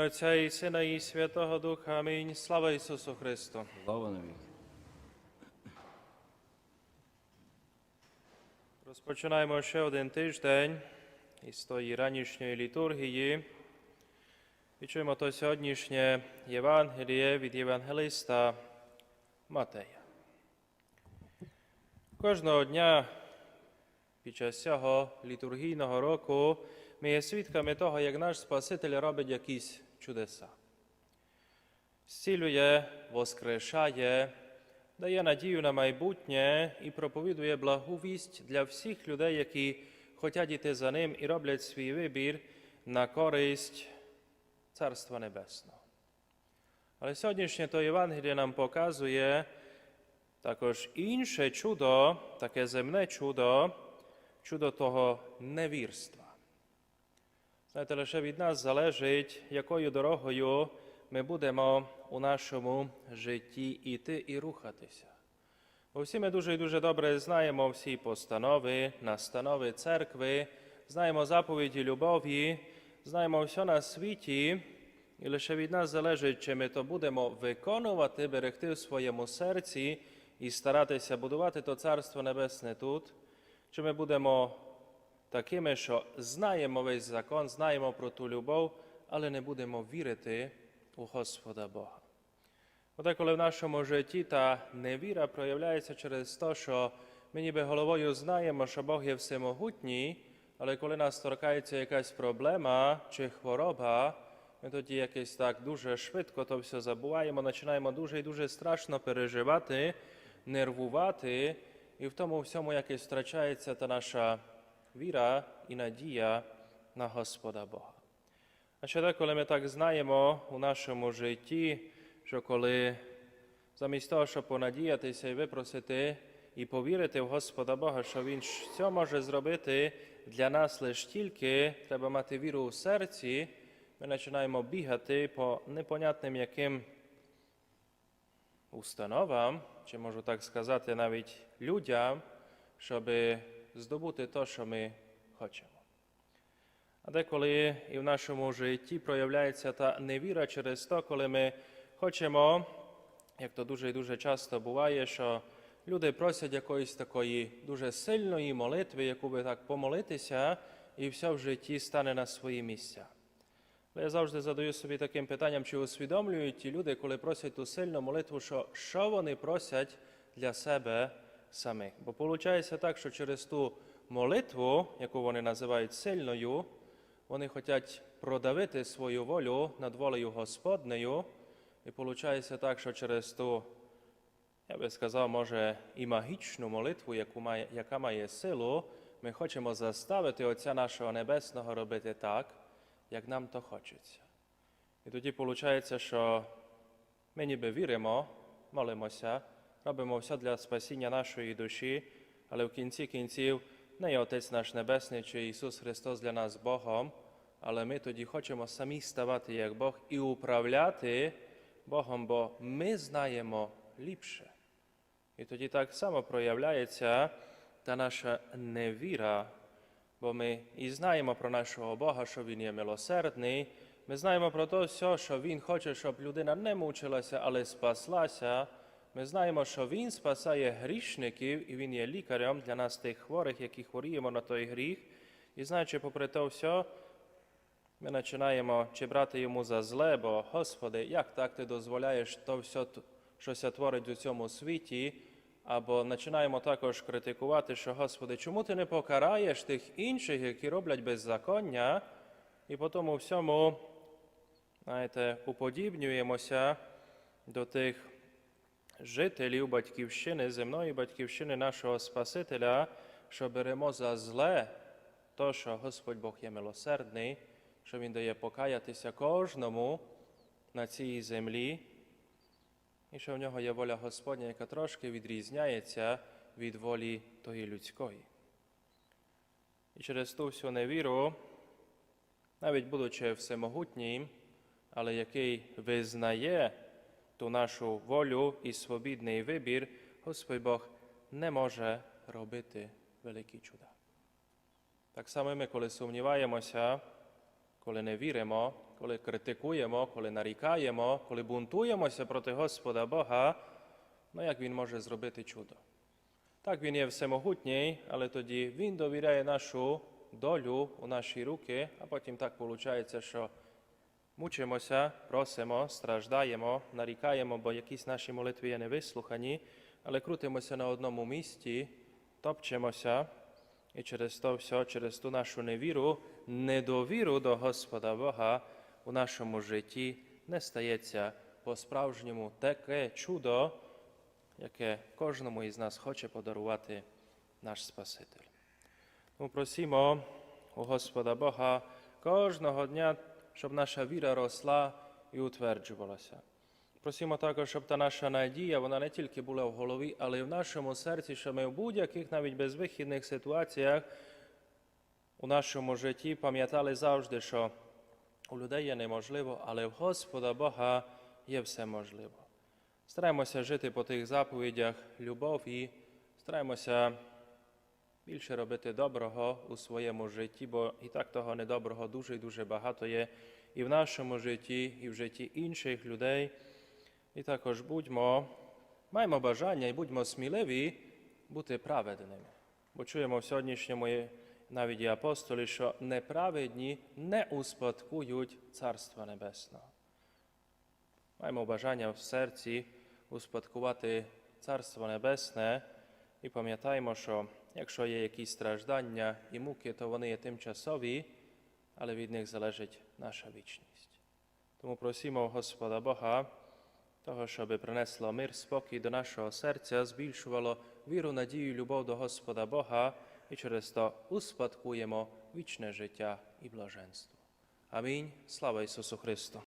Отця і Сина, і Святого Духа. Амінь. Слава Ісусу Христу. Слава навіки. Розпочинаємо ще один тиждень із тої ранішньої літургії. І чуємо то сьогоднішнє Євангеліє від Євангелиста Матея. Кожного дня під час цього літургійного року ми є свідками того, як наш Спаситель робить якісь чудеса. Зцілює, воскрешає, дає надію на майбутнє і проповідує благу вість для всіх людей, які хочуть йти за ним і роблять свій вибір на користь Царства Небесного. Але сьогоднішнє то Євангеліє нам показує також інше чудо, таке земне чудо, чудо того невірства. Знаєте, лише від нас залежить, якою дорогою ми будемо у нашому житті йти і рухатися. Бо всі ми дуже і дуже добре знаємо всі постанови, настанови церкви, знаємо заповіді любові, знаємо все на світі, і лише від нас залежить, чи ми то будемо виконувати, берегти в своєму серці і старатися будувати то Царство Небесне тут, чи ми будемо такими, що знаємо весь закон, знаємо про ту любов, але не будемо вірити у Господа Бога. Оте, коли в нашому житті та невіра проявляється через те, що ми ніби головою знаємо, що Бог є всемогутній, але коли нас торкається якась проблема чи хвороба, ми тоді якось так дуже швидко то все забуваємо, починаємо дуже і дуже страшно переживати, нервувати, і в тому всьому якось втрачається та наша віра і надія на Господа Бога. А ще деколи ми так знаємо у нашому житті, що коли замість того, щоб понадіятися і випросити і повірити в Господа Бога, що Він все може зробити для нас лише тільки, треба мати віру у серці, ми починаємо бігати по непонятним яким установам, чи можу так сказати, навіть людям, щоб здобути те, що ми хочемо. А деколи і в нашому житті проявляється та невіра через те, коли ми хочемо, як то дуже і дуже часто буває, що люди просять якоїсь такої дуже сильної молитви, яку би так помолитися, і все в житті стане на свої місця. Але я завжди задаю собі таким питанням, чи усвідомлюють ті люди, коли просять ту сильну молитву, що, що вони просять для себе самих. Бо виходить так, що через ту молитву, яку вони називають сильною, вони хочуть продавити свою волю над волею Господнею, і виходить так, що через ту, я би сказав, може, і магічну молитву, яку має, яка має силу, ми хочемо заставити Отця нашого Небесного робити так, як нам то хочеться. І тоді виходить, що ми ніби віримо, молимося, робимо все для спасіння нашої душі, але в кінці кінців не є Отець наш Небесний чи Ісус Христос для нас Богом, але ми тоді хочемо самі ставати як Бог і управляти Богом, бо ми знаємо ліпше. І тоді так само проявляється та наша невіра, бо ми і знаємо про нашого Бога, що Він є милосердний. Ми знаємо про те все, що Він хоче, щоб людина не мучилася, але спаслася. Ми знаємо, що Він спасає грішників, і Він є лікарем для нас тих хворих, які хворіємо на той гріх. І знаючи, попри те все, ми починаємо чи брати йому за зле, бо Господи, як так ти дозволяєш то все, що творить у цьому світі, або починаємо також критикувати, що Господи, чому ти не покараєш тих інших, які роблять беззаконня, і по тому всьому, знаєте, уподібнюємося до тих жителів батьківщини, земної батьківщини нашого Спасителя, що беремо за зле то, що Господь Бог є милосердний, що Він дає покаятися кожному на цій землі, і що в нього є воля Господня, яка трошки відрізняється від волі тої людської. І через ту всю невіру, навіть будучи всемогутнім, але який визнає ту нашу волю і свобідний вибір, Господь Бог не може робити великі чуда. Так само ми, коли сумніваємося, коли не віримо, коли критикуємо, коли нарікаємо, коли бунтуємося проти Господа Бога, ну як Він може зробити чудо? Так, Він є всемогутній, але тоді Він довіряє нашу долю у наші руки, а потім так виходить, що мучимося, просимо, страждаємо, нарікаємо, бо якісь наші молитви є невислухані, але крутимося на одному місці, топчемося, і через то все, через ту нашу невіру, недовіру до Господа Бога у нашому житті не стається по-справжньому таке чудо, яке кожному із нас хоче подарувати наш Спаситель. Тому просимо у Господа Бога кожного дня, щоб наша віра росла і утверджувалася. Просимо також, щоб та наша надія, вона не тільки була в голові, але й в нашому серці, щоб ми в будь-яких навіть безвихідних ситуаціях у нашому житті пам'ятали завжди, що у людей є неможливо, але в Господа Бога є все можливо. Стараємося жити по тих заповідях любов і стараємося більше робити доброго у своєму житті, бо і так того недоброго дуже і дуже багато є і в нашому житті, і в житті інших людей. І також будьмо, маємо бажання і будьмо сміливі бути праведними. Бо чуємо в сьогоднішньому навіть і апостолі, що неправедні не успадкують Царства Небесного. Маємо бажання в серці успадкувати Царство Небесне і пам'ятаємо, що якщо є якісь страждання і муки, то вони є тимчасові, але від них залежить наша вічність. Тому просимо Господа Бога, того, щоб принесло мир, спокій до нашого серця, збільшувало віру, надію, любов до Господа Бога і через то успадкуємо вічне життя і блаженство. Амінь. Слава Ісусу Христу!